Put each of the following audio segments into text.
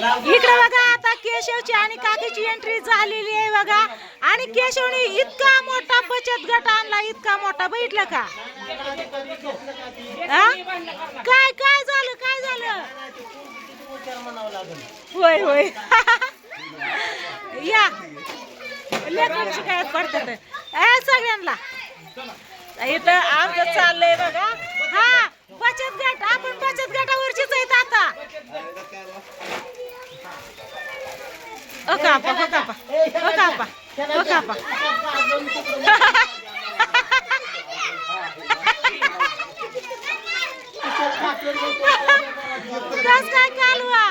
इकडे बघा आता केशवची आणि काकीची एंट्री झालेली आहे बघा. आणि केशवने इतका मोठा बचत गट आणला इतका मोठा. बघितलं का? काय काय झालं काय झालं? होय होय. या. लेकरं शिकायत पडतात. सगळ्यांना. इथं आमचं चाललंय बघा. हा बचत गट. आपण बचत गटावरचीच आहेत आता. ओ कापा हो कापा हो कापा हो कापा कस काय कालवा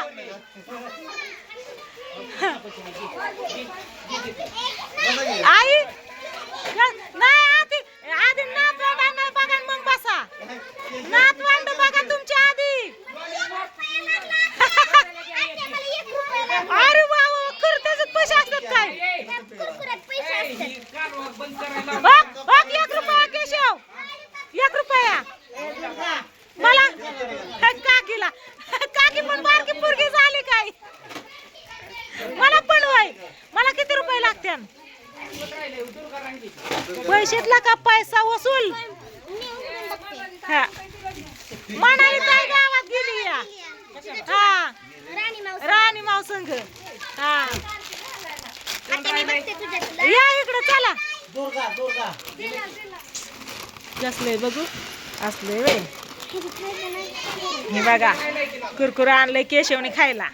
आई क- नाही आधी आधी नातवंडांना बघा आणि मग बसा नातवंड बघा तुमच्या आधी अरे वा वा खरं त्याच्यात पैसे असतात काय बघ बघ एक रुपया केशव एक रुपया मला काकीला काकी पण बारकी पोरगी झाली काय मला पण वय मला किती रुपये लागत्यान पैशातला का पैसा वसूल हा मनाली काय गावात गेली या हा राणी माव संघ हा या इकडे चला. दुर्गा दुर्गा. कसलंय बघू असलंय वे. हे बघा कुरकुर आणलंय केशवने खायला.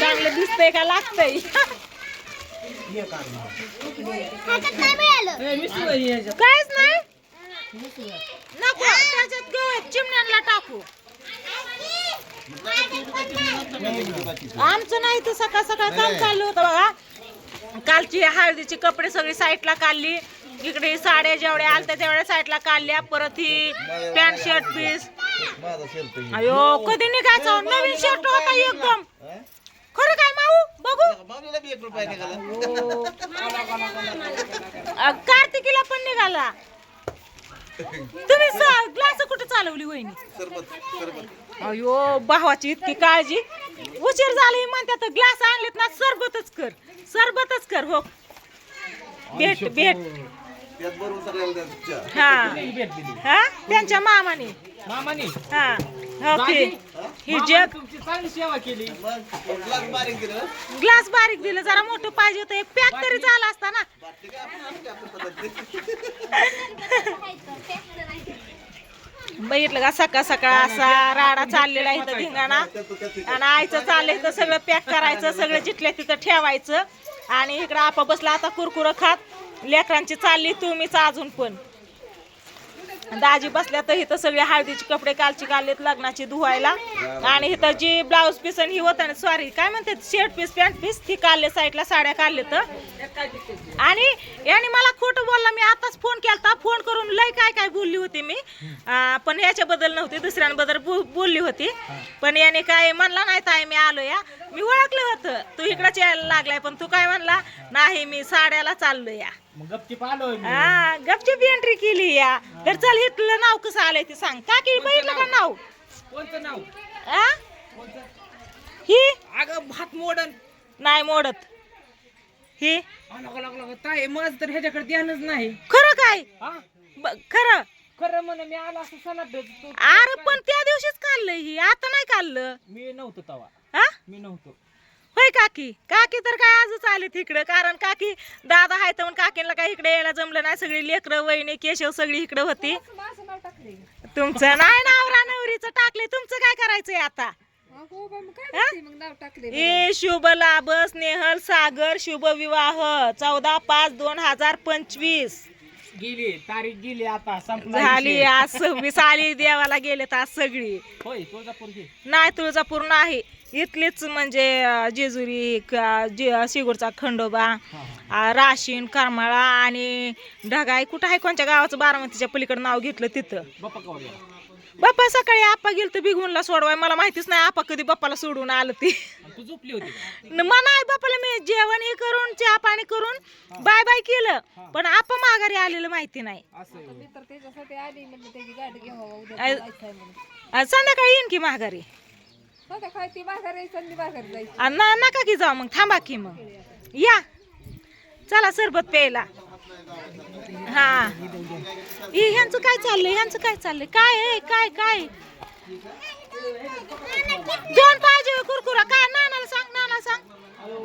चांगलं दिसतंय का लागतंय? काहीच नाही? नको त्याच्यात गवत चिमण्यांना टाकू. आमचं नाही तर सकाळ सकाळ काम चाललं होतं बघा. कालची हळदीची कपडे सगळी साईडला काढली. इकडे साड्या जेवढ्या आलत्या तेवढ्या साईडला काढल्या. परत ही पॅन्ट शर्ट पीस. अयो कधी निघायचं? नवीन शर्ट होता एकदम. खरं काय माऊ? बघू. कार्तिकीला पण निघाला. तुम्ही ग्लास कुठे चालवली वहिनी? अयो भावाची इतकी काळजी. उशीर झाली म्हणतात ग्लास आणलेत ना सरबतच कर. सरबतच कर हो. भेट भेट. हा. हा? त्यांच्या मामाने. मामानी? हा. हो ही जग तुमची चांगली सेवा केली. मग ग्लास बारीक दिलं ग्लास बारीक दिलं जरा मोठं पाहिजे होतं. एक पॅक तरी झाला असता ना. बघितलं का? सकाळ सकाळ असा राडा चाललेला इथं धिंगाणा. आणि आईचं चाललंय तर सगळं पॅक करायचं सगळं जिथल्या तिथं ठेवायचं. आणि इकडं आपा बसला आता कुरकुरं खात. लेकरांची चालली तुम्हीच अजून पण. दाजी बसल्या तर इथं सगळे हळदीचे कपडे कालची काढलेत लग्नाची धुवायला. आणि इथं जी ब्लाऊज पीस आणि ही होतं ना सॉरी काय म्हणते शर्ट पीस पॅन्ट पीस ती काढले साईडला साड्या काढले तर आणि याने मला खोटं बोलला मी आताच फोन केलता फोन करून लय काय काय बोलली होती मी. पण याच्याबद्दल नव्हती दुसऱ्यांबद्दल बोलली होती. पण याने काय म्हणला नाही ताई मी आलो या मी ओळखलं होतं. तू इकडंच यायला लागलाय पण तू काय म्हणला? नाही मी साड्याला चाललो या. मग गपची पालो हा गपचूप एंट्री केली या. तर चल इथलं नाव कसं आलंय ते सांग. का की बघितलं का नाव? कोणतं नाव? आ? ही? अगं भात मोडन. नाही मोडत. ही? ताई माझ तर ह्याच्याकडे ध्यानच नाही. खरं काय? हा? ब- खरं? खरं म्हण मी आला असं सणात अरे पण त्या दिवशीच काढलंय ही. आता नाही काढलं मी नव्हतो तवा. हा? मी नव्हतो. होय काकी. काकी तर काय आजच आले तिकडं. कारण काकी दादा आहे तर काकीला काय इकडे यायला जमलं नाही. सगळी लेकरं वहिनी केशव सगळी इकडे होती. तुमचं नाही नवरा नवरीचं टाकले तुमचं काय करायचंय आता? हा? ए शुभ लाभ स्नेहल सागर शुभ विवाह चौदा पाच दोन हजार पंचवीस. गेली तारीख गेली आता संपला झाली विषय. आज सव्वीस आली देवाला गेलेत आज सगळी. होय तुळजापूर घे नाही तुळजापूर नाही. इथलीच म्हणजे जेजुरी क- जे- शिगूरचा खंडोबा राशीन करमाळा आणि ढगाई कुठं आहे कोणत्या गावाचं? बारामतीच्या पलीकडे नाव घेतलं तिथं. बाप्पा सकाळी आपा गेलं तर बिघूनला सोडवाय. मला माहितीच नाही आपा कधी बाप्पाला सोडून आलं ती. तू झोपली होती का? न- मग नाही बापाला मी जेवण हे करून चहा पाणी करून बाय बाय केलं पण आपा माघारी आलेलं माहिती नाही. असं आहे. होय. अय- आणि संध्याकाळी येईन की माघारी? आणि ना नका की जाऊ मग थांबा की मग. या. चला सरबत प्यायला. हा. हे ह्यांचं काय चाललंय ह्यांचं काय चाललंय? काय आहे काय काय? दोन पाहिजे कुरकुरा. काय नानाला सांग नाना सांग. अहो,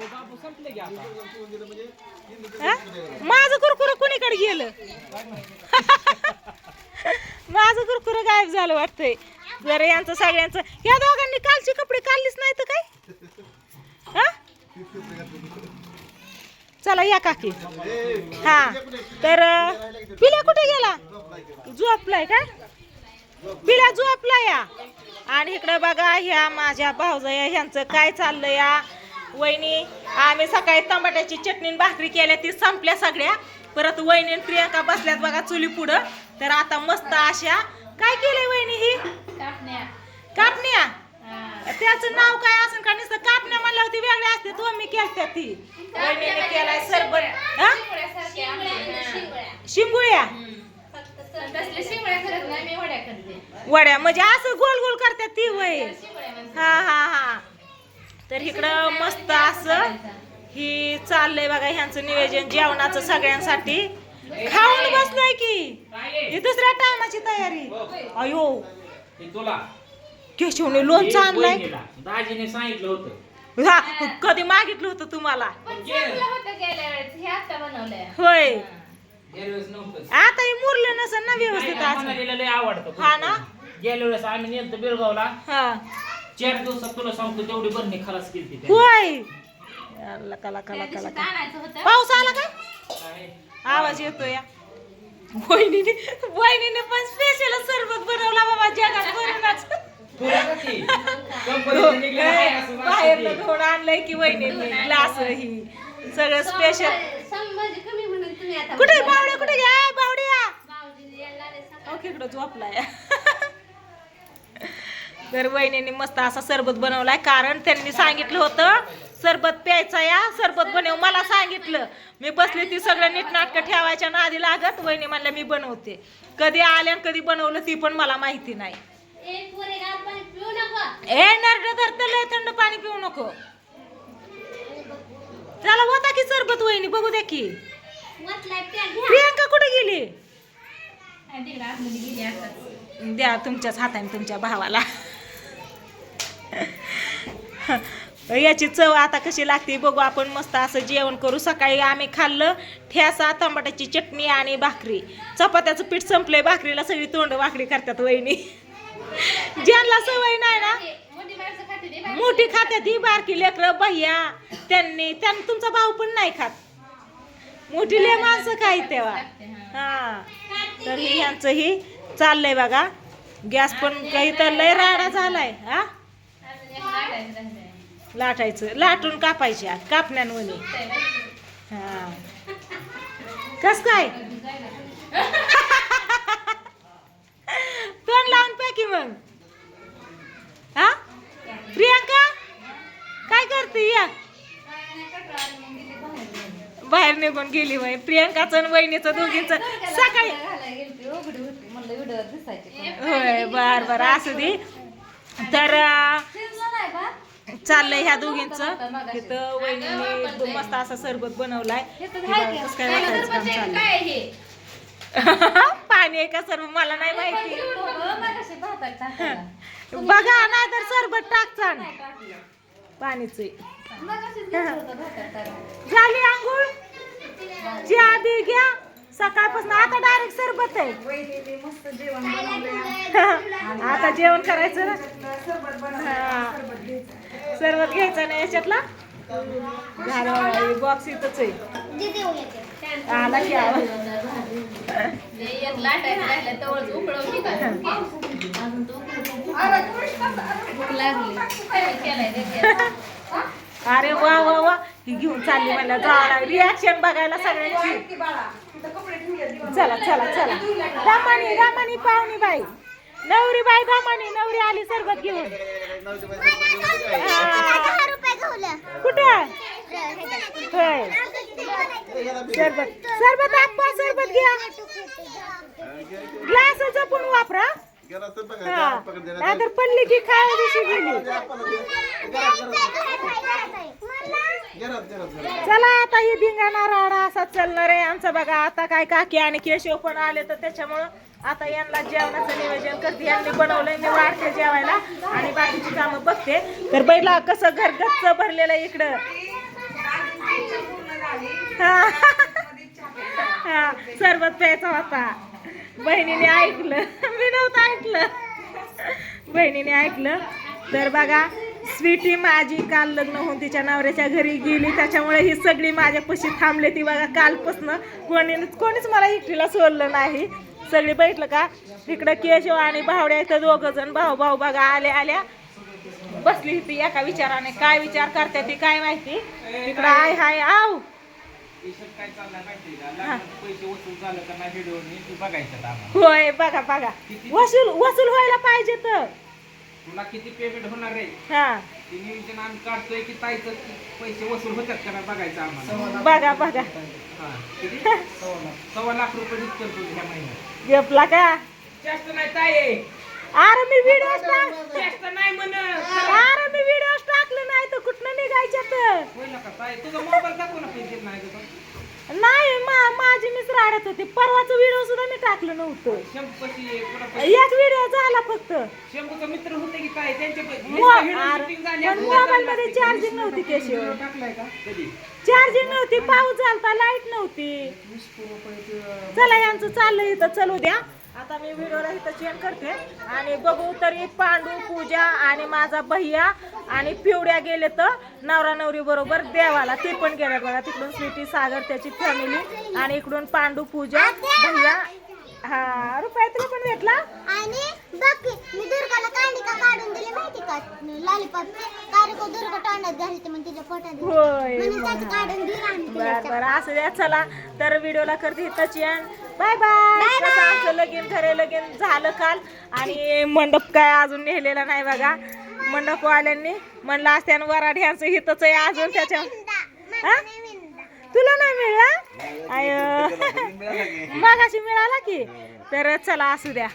हा? माझं कुरकुर कुणीकडे गेलं? माझं कुरकुर गायब झालं वाटतंय. जर यांचं सगळ्यांचं. या दोघांनी कालचे कपडे काढलीच नाही तर काय? हा? चला या काकी. हा. तर पिल्या कुठे गेला? झोपलाय का? पिल्या झोपला या. आणि इकडं बघा ह्या माझ्या भाऊजया ह्यांचं काय चाललं या? वहिनी आम्ही सकाळी टमाट्याची चटणी भाकरी केल्या ती संपल्या सगळ्या. परत वहिनी प्रियांका प्रियंका बसल्यात बघा चुली पुढं तर आता मस्त अशा. काय केलंय वहिनी ही? कापण्या. त्याचं नाव काय असेल का? नुसतं कापण्या म्हणल्या होती वेगळ्या असते. तो मी केलत्या ती वहिनीने केलाय सरबत. हा? शिंगुळ्या? वड्या म्हणजे असं गोल गोल करतात ती वय. हा हा हा तर इकडं मस्त असं ही चाललंय बघा ह्यांचं नियोजन जेवणाचं सगळ्यांसाठी. खाऊन बसलोय की. ही दुसऱ्या टायमाची तयारी. अयो. हे तुला. केशवने लोणचं आणलंय वहिनीला. दाजीने सांगितलं होतं. हा, कधी मागितलं होतं तुम्हाला? होय. गेल्या वेळेस नव्हतं. आता हे मुरलं नसेल ना व्यवस्थित आज? मनालीला लय आवडतं हा ना? गेल्या वेळेस आम्ही बिरगावला. हा. चार दिवसात तुला सांगतो तेवढी बरणी खलास केली ती होय. लका लका पाऊस आला का आवाज येतो या. वहिनीने वहिनीने पण स्पेशल सरबत बनवला बाबा जगात भरूनच बाहेर घेऊन आणलंय की वहिनीने ग्लास ही. सगळं स्पेशल कुठे बावड्या कुठे घ्या बावड्या! ओके इकडं झोपलाय. तर वहिनीने मस्त असा सरबत बनवलाय कारण त्यांनी सांगितलं होतं सरबत प्यायचा या सरबत बनव मला सांगितलं. मी बसले ती सगळं नीटनाटकं ठेवायच्या नादी लागत वहिनी म्हणल्या मी बनवते. कधी आल्या आणि कधी बनवलं ती पण मला माहिती नाही. ए नरड धरत लय थंड पाणी पिऊ नको. चला होता की सरबत वहिनी? बघू द्या की. प्रियंका कुठे गेली? द्या तुमच्याच हाताने तुमच्या भावाला. याची चव आता कशी लागते बघू आपण मस्त असं जेवण करू. सकाळी आम्ही खाल्लं ठ्यासा टमाट्याची चटणी आणि भाकरी. चपात्याचं पीठ संपलंय भाकरीला सगळी तोंड भाकरी करतात वहिनी. ज्यांना सवय नाही ना मोठी खात्यात ही बारकी लेकरं बह्या त्यांनी त्यांनी तुमचा भाऊ पण नाही खात. मोठी ले माणसं काही तेव्हा. हा. तर ह्यांचंही ह्यांचं ही चाललंय बघा. गॅस पण काही तर लय राडा झालाय हा? लाटायचं. लाटून कापायच्या कापण्याने हा. कस काय? तोंड लावून पॅकी मग. हा? प्रियांका? काय करते या? बाहेर निघून गेली वय प्रियांकाचं आणि वहिनीचं दोघींच सकाळी होय बर बर. असू दे. तर चाललंय ह्या दोघींचं. तिथं वहिनीने मस्त असा सरबत बनवलाय. बघा कसं काय वाटायचं काम चाललंय. पाणी आहे का सर्व मला नाही माहिती. बघा नाही तर सरबत टाकचान पाणीच झाली आंघोळ? चहा बी घ्या. सकाळपासून आता डायरेक्ट सरबत आहे. आता जेवण करायचं. ना हा. सरबत घ्यायचं ना याच्यातला झालं बॉक्स इथंच आहे. आला की आवाज अरे वा वा वा. ही घेऊन चालली मला जायला रिॲक्शन बघायला सगळ्यांची. चला चला चला. रामानी रामानी पाहुणी बाई. नवरी बाई रामानी नवरी आली सरबत घेऊन. कुठे होय. सरबत. सरबत आप्पा सरबत घ्या. ग्लास जपून वापरा. गेला तर बघा हा. नाहीतर पडली की काय दिवशी गेला. चला आता ही धिंगाणा राडा असा चालणार आहे आमचं बघा. आता काय काकी आणि केशव पण आले तर त्याच्यामुळं आता यांना जेवणाचं नियोजन करते. यांनी बनवलंय मी वाढते जेवायला आणि बाकीची कामं बघते. तर बैला कसं घर गच्च भरलेलं आहे इकडं. हा. हा सरबत प्यायचा होता. बहिणीने ऐकलं. मी नव्हतं ऐकलं. बहिणीने ऐकलं. तर बघा स्वीटी माझी काल लग्न होऊन तिच्या नवऱ्याच्या घरी गेली. त्याच्यामुळे ही सगळी माझ्यापाशी थांबले. ती बघा कालपासनं कोणी कोणीच मला एकटीला सोडलं नाही. सगळी बैठलं का? तिकडं केशव आणि भावड्या इथं दोघं जण भाऊ भाऊ बघा आल्या आल्या. बसली होती एका विचाराने. काय विचार करते ती काय माहिती? तिकडं आय हाय आव होय बघा बघा. वसूल वसूल व्हायला पाहिजे तर. तुला किती पेमेंट होणार आहे हा. ते नियोजन आम्ही काढतोय की ताईचं पैसे वसूल होतात का नाही बघायचं आम्हाला. बघा बघा. हा किती? सव्वा लाख. रुपये निघतील तुझ्या ह्या महिन्यात. घेपला का? जास्त नाही ताई. अरे मी व्हिडिओ टाक. जास्त नाही म्हण अरे मी व्हिडिओ टाकलं नाही तर कुठनं निघायचं तर होईल का ताई? तुझा मोबाईल दाखव ना पैसे नाही का राडत होती. परवाचं व्हिडिओ सुद्धा मी टाकलं नव्हतं. कोणा एक व्हिडिओ झाला फक्त. शंभूचा मित्र होते की काय? त्यांचे मोबाईल मध्ये चार्जिंग नव्हती केशिव टाकलाय का? कधी? चार्जिंग नव्हती पाऊस झालता लाइट नव्हती. चला यांचं चाललंय इथं चलू द्या. आता मी व्हिडिओला इथं चेंज करते. आणि बघू तरी पांडू पूजा आणि माझा भैया आणि पिवड्या गेले तर नवरा नवरी बरोबर देवाला. ते पण गेल्या बघा. तिकडून स्वीटी सागर त्याची फॅमिली आणि इकडून पांडू पूजा भैया. हा रुपया तुला पण भेटला? आणि बघ की, मी दुर्गाला कांडिका काढून दिली माहिती का? लॉलीपॉप कारण को दुर्गा तोंडात घालते मग तिच्या पोटात होय म्हणून त्याची काढून दिली आणि तिला बर बर असं द्या चला. तर व्हिडिओला करते इथंच बाय बाय कसं आमचं लगीन खरे लगीन झालं काल. आणि मंडप काय अजून नेलेला नाही बघा. मंडपवाल्यांनी म्हणलं असत्यानं वराड ह्यांचं हितच आहे अजून त्याच्या हा? तुला नाही मिळला? आय मगाशी मिळाला की? तर चला असू द्या.